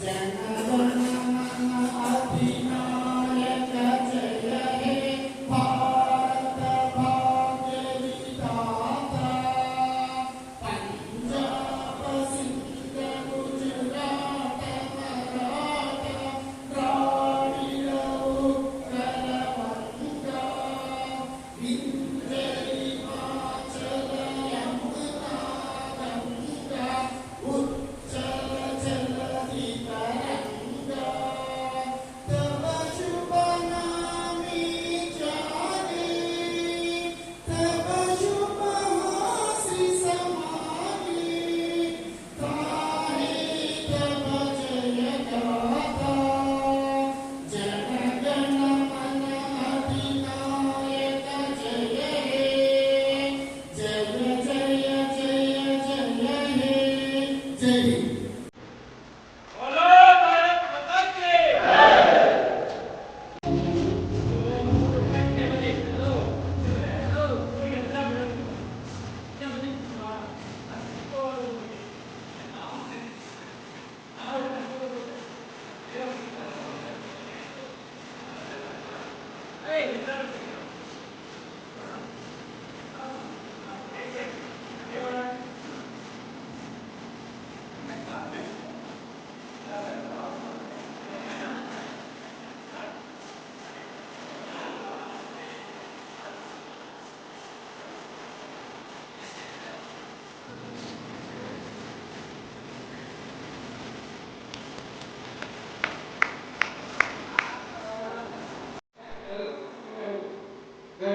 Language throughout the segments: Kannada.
Yeah.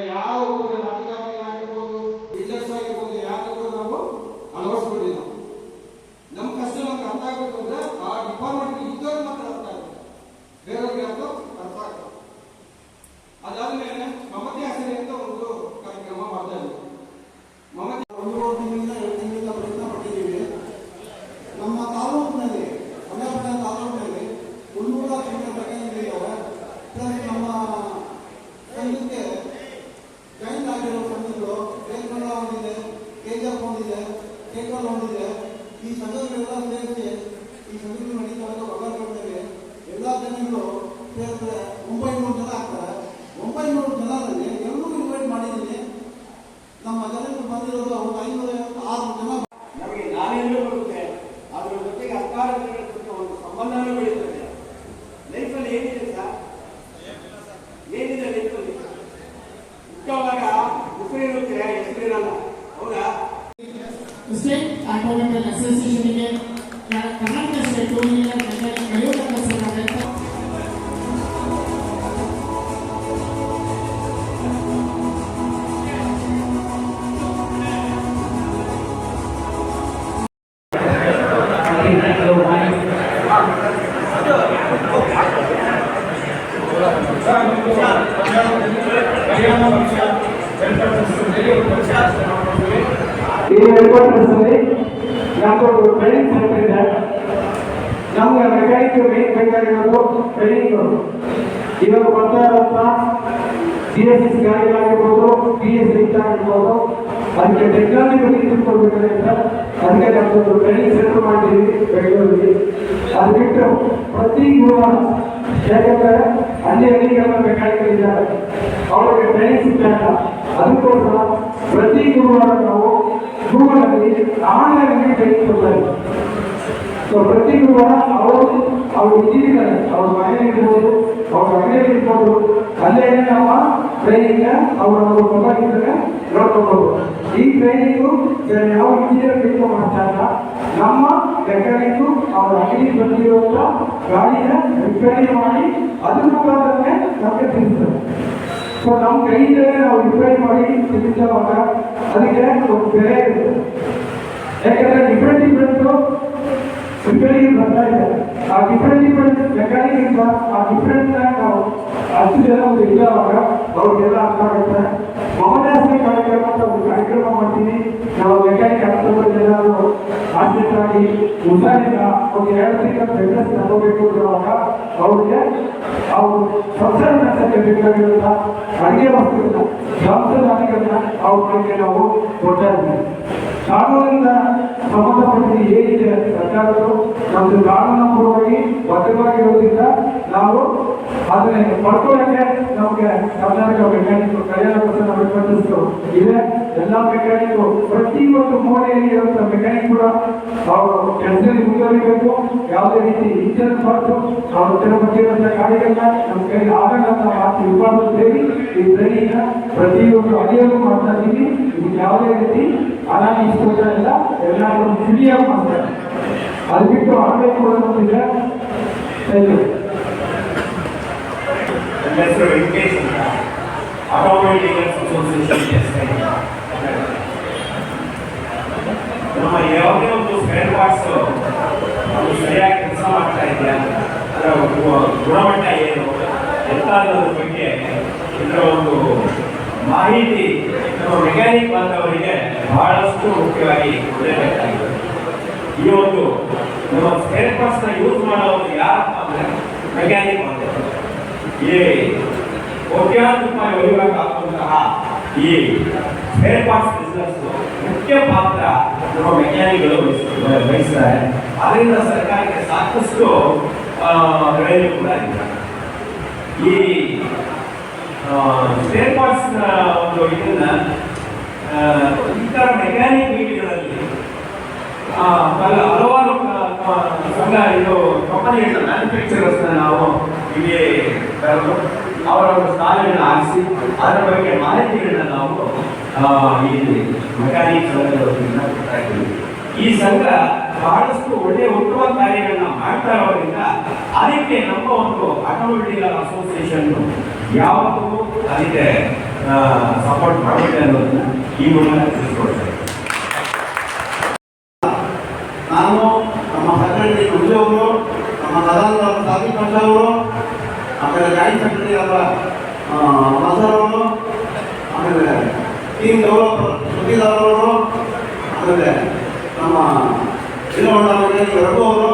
ಯಾವ ಒಂದು ರಾಜಕಾರಣಿ ಆಗಿರ್ಬೋದು ಬಿಸ್ನೆಸ್ ಆಗಿರ್ಬೋದು ನಾವು ಅಳವಡಿಸ್ಕೊಂಡಿಲ್ಲ ನಮ್ಮ ಕಷ್ಟ ನಮ್ಗೆ ಅರ್ಥ ಆಗಬೇಕು ಆ ಡಿಪಾರ್ಟ್ಮೆಂಟ್ ಮಾತ್ರ ಅರ್ಥ ಆಗುತ್ತೆ ಬೇರೆಯವ್ರಿಗೆ ಅದು ಅರ್ಥ ಆಗ್ತದೆ ಅದಾದ್ಮೇಲೆ ಮಮತೆ ಹೆಸರಿ ಅಂತ ಒಂದು ಕಾರ್ಯಕ್ರಮ ಮಾಡ್ತಾ ಇದ್ದೀವಿ ಮಮತೆ ಈ ಸೆಂಟರ್ ಇದೆ ನಮಗೆ ಟ್ರೈನಿಂಗ್ ಎಸ್ ಗಾಡಿಗಳಾಗಿರ್ಬೋದು ಆಗಿರ್ಬೋದು ಅದಕ್ಕೆ ಟೆಕ್ನಾಲಜಿ ಬಗ್ಗೆ ತಿಳ್ಕೊಳ್ಬೇಕಾದ್ರೆ ಅದಕ್ಕೆ ನಾವು ಟ್ರೈನಿಂಗ್ ಸೆಂಟರ್ ಮಾಡಿದ್ದೀವಿ, ಬೆಂಗಳೂರಲ್ಲಿ. ಅದು ಬಿಟ್ಟು ಪ್ರತಿ ಗುರುವಾರ ಯಾಕಂದ್ರೆ ಅಲ್ಲಿ ಅಲ್ಲಿಗೆಲ್ಲ ಮೆಕ್ಯಾನಿಕಲ್ ಇದ್ದಾರೆ. ಅವರಿಗೆ ಟ್ರೈನಿಂಗ್ ಸಿಗ್ತಾ ಅದಕ್ಕೋಸ್ಕರ ಪ್ರತಿ ಗುರುವಾರ ನಾವು ಗೂಗಲಲ್ಲಿ ಆನ್ಲೈನ್ ಟ್ರೈನಿಂಗ್ ಕೊಡ್ತಾ ಇದ್ದೀವಿ. ಸೊ ಪ್ರತಿ ಗುರುವಾರ ಅವರು ಅವರು ಇದ್ದಾರೆ. ಅವ್ರ ಮನೆಯಲ್ಲಿ ಇರ್ಬೋದು, ಅವ್ರ ಮನೆಯಲ್ಲಿ ಇರ್ಬೋದು, ಅಲ್ಲೇ ನಮ್ಮ ಟ್ರೈನಿಂಗ್ ಅವರು ಅವ್ರ ಮೊಬೈಲ್ ನೋಡ್ಕೊಂಡು ನೋಡ್ಕೊಬೋದು ಈ ಟ್ರೈನಿಂಗು ಯಾವ ಇಂಜಿನಿಯರ್ ಬೇಕು ಮಾಡ್ತಾ ಇಲ್ಲ. ನಮ್ಮ ಮೆಕ್ಯಾನಿಕ್ಕು ಅವ್ರ ಅಂಗಡಿ ಬಂದಿರುವಂತ ಗಾಡಿನ ರಿಪೇರಿ ಮಾಡಿ ಅದ್ರ ಮುಖಾಂತರನೇ ನಮಗೆ ತಿಳಿಸ್ತಾರೆ ಸೊ ನಮ್ಮ ಕೈಯಿಂದಲೇ ನಾವು ರಿಪೇರಿ ಮಾಡಿ ತಿಳಿಸುವಾಗ ಅದಕ್ಕೆ ಒಂದು ಬೆಲೆ ಇರುತ್ತೆ ಯಾಕಂದ್ರೆ ಡಿಫ್ರೆಂಟ್ ಡಿಫ್ರೆಂಟ್ ರಿಪೇರಿಗೆ ಬರ್ತಾ ಇದೆ ಆ ಡಿಫ್ರೆಂಟ್ ಡಿಫ್ರೆಂಟ್ ಮೆಕ್ಯಾನಿಕ್ ಇಂದ ಆ ಡಿಫ್ರೆಂಟ್ ನಾವು ಹತ್ತು ಜನ ಒಂದು ಇದ್ದಾವಾಗ ಅವ್ರಿಗೆಲ್ಲ ಅರ್ಥ ಆಗುತ್ತೆ ಮಮದಾಸನ ಕಾರ್ಯಕ್ರಮ ಅಂತ ಒಂದು ಕಾರ್ಯಕ್ರಮ ಮಾಡ್ತೀನಿ ಆಗಿ ಹುಷಾರಿಲ್ಲ ಒಂದು ಎರಡು ತಿಂಗಳ ತಗೋಬೇಕು ಅನ್ನುವಾಗ ಅವ್ರಿಗೆ ಅವರು ಸಂಸಾರ ನಡೆಸಕ್ಕೆ ಬೇಕಾಗಿರುವಂತ ಅಡಿಗೆ ವಸ್ತುಗಳನ್ನ ಅವ್ರಿಗೆ ನಾವು ಕೊಡ್ತಾ ಇದ್ದೀವಿ. ಕಾನೂನಿಂದ ಸಂಬಂಧಪಟ್ಟ ಏನಿದೆ ಸರ್ಕಾರಗಳು ನಮ್ಮದು ಕಾನೂನು ಪೂರ್ವವಾಗಿ ಬದ್ಧವಾಗಿರೋದ್ರಿಂದ ನಾವು ಅದನ್ನ ಪಡ್ಕೊಳ್ಳಕ್ಕೆ ನಮಗೆ ಕರ್ನಾಟಕ ಮೆಕ್ಯಾನಿಕ್ ಕಲ್ಯಾಣ ಮೆಕ್ಯಾನಿಕ್ಸ್ ಇದೆ. ಎಲ್ಲ ಮೆಕ್ಯಾನಿಕ್ ಪ್ರತಿಯೊಂದು ಮೂಲೆಯಲ್ಲಿ ಇರುವಂತ ಮೆಕ್ಯಾನಿಕ್ ಕೂಡ ಅವರು ಕೆಲಸದಲ್ಲಿ ಮುಂದುವರಿಬೇಕು. ಯಾವುದೇ ರೀತಿ ಇಂಜನ್ ಬರ್ತು ಅವರು ತಿರುಪತಿರುವಂತ ಗಾಡಿಗಳನ್ನ ನಮ್ಮ ಕೈಯಲ್ಲಿ ಆಗಲ್ಲ ಅಂತ ಮಾತು ಸೇರಿ ಈ ಟ್ರೈನಿಂಗ್ ಪ್ರತಿಯೊಂದು ಅಡಿಯಲ್ಲೂ ಮಾಡ್ತಾ ಇದ್ದೀವಿ. ಯಾವುದೇ ರೀತಿ ಹಣ ಇಸ್ಕೊಳ್ತಾ ಇಲ್ಲ ಎಲ್ಲರೂ ಫ್ರೀಯಾಗಿ ಮಾಡ್ತಾರೆ ಅದು ಬಿಟ್ಟು ಆನ್ಲೈನ್ ಕೂಡ ನಮ್ದಿದೆ ಥ್ಯಾಂಕ್ ಯು ನನ್ನ ಹೆಸರು ವೆಂಕಟೇಶ್ ಅಂತ ಆಟೋಮೊಬೈಲ್ ಡೀಲರ್ಸ್ ಅಸೋಸಿಯೇಷನ್ ಎಸ್ಐ ನಮ್ಮ ಯಾವುದೇ ಒಂದು ಸ್ಪೇರ್ ಪಾರ್ಟ್ಸ್ ಅದು ಸರಿಯಾಗಿ ಕೆಲಸ ಮಾಡ್ತಾ ಇದೆಯಾ ಅದರ ಗು- ಗುಣಮಟ್ಟ ಏನು ಎಂತ ಅನ್ನೋದ್ರ ಬಗ್ಗೆ ಇದರ ಒಂದು ಮಾಹಿತಿ ನಮ್ಮ ಮೆಕ್ಯಾನಿಕ್ ಬಾಂಧವರಿಗೆ ಬಹಳಷ್ಟು ಮುಖ್ಯವಾಗಿ ಕೊಡಬೇಕಾಗಿದೆ. ಈ ಒಂದು ನಮ್ಮ ಸ್ಪೇರ್ ಪಾರ್ಟ್ಸ್ನ ಯೂಸ್ ಮಾಡೋದು ಯಾರಪ್ಪ ಅಂದರೆ ಮೆಕ್ಯಾನಿಕ್ ಬಾಂಧವರು ಈ ಕೋಟ್ಯಾಂತರ ರೂಪಾಯಿ ವಹಿವಾಟು ಹಾಕುವಂತಹ ಈ ಸ್ಪೇರ್ ಪಾರ್ಟ್ಸ್ ಬಿಸ್ನೆಸ್ ಮುಖ್ಯ ಪಾತ್ರ ನಮ್ಮ ಮೆಕ್ಯಾನಿಕ್ಗಳು ವಹಿಸ್- ವಹಿಸ್ತಾರೆ. ಅದರಿಂದ ಸರ್ಕಾರಕ್ಕೆ ಸಾಕಷ್ಟು ಆ, ರೆವೆನ್ಯೂ ಕೂಡ ಇದೆ. ಈ ಸ್ಪೇರ್ ಪಾರ್ಟ್ಸ್ ಒಂದು ಇದನ್ನ ಈ ಥರ ಮೆಕ್ಯಾನಿಕ್ ಹಲ ಹಲವಾರು ಸಂಘ ಇದು ಕಂಪನಿಗಳ ಮ್ಯಾನುಫ್ಯಾಕ್ಚರರ್ಸ್ನ ನಾವು ಇಲ್ಲಿ ಕರೆದು ಅವರ ಒಂದು ಸ್ಥಾನಗಳನ್ನ ಆರಿಸಿ, ಅದರ ಬಗ್ಗೆ ಮಾಹಿತಿಗಳನ್ನ ನಾವು ಈ ಮೆಕ್ಯಾನಿಕ್ ಸಂಘದ ವತಿಯಿಂದ ಕೊಡ್ತಾ ಈ ಸಂಘ ಬಹಳಷ್ಟು ಒಳ್ಳೆಯ ಉತ್ತಮ ಕಾರ್ಯಗಳನ್ನ ಮಾಡ್ತಾ ಇರೋದ್ರಿಂದ, ಅದಕ್ಕೆ ನಮ್ಮ ಒಂದು ಆಟೋಮೊಬೈಲ್ ಅಸೋಸಿಯೇಷನ್ ಯಾವತ್ತೂ ಅದಕ್ಕೆ ಸಪೋರ್ಟ್ ಮಾಡಿದೆ ಅನ್ನೋದನ್ನ ಈ ಮೂಲಕ ತಿಳಿಸ್ಕೊಡ್ತೇನೆ. ನಾನು ನಮ್ಮ ಸೆಕ್ರೆಟರಿ ಮಂಜು ನಮ್ಮ ಸದಾನಂದ ಆಮೇಲೆ ಜಾಯಿಂಟ್ ಸೆಕ್ರೆಟರಿ ಅವರ ಮಸರ್ ಅವರು, ಆಮೇಲೆ ಟೀಮ್ ಡೆವಲಪರ್ ಆಮೇಲೆ ನಮ್ಮ ಇಲ್ಲೊಂಡ ರಘು ಅವರು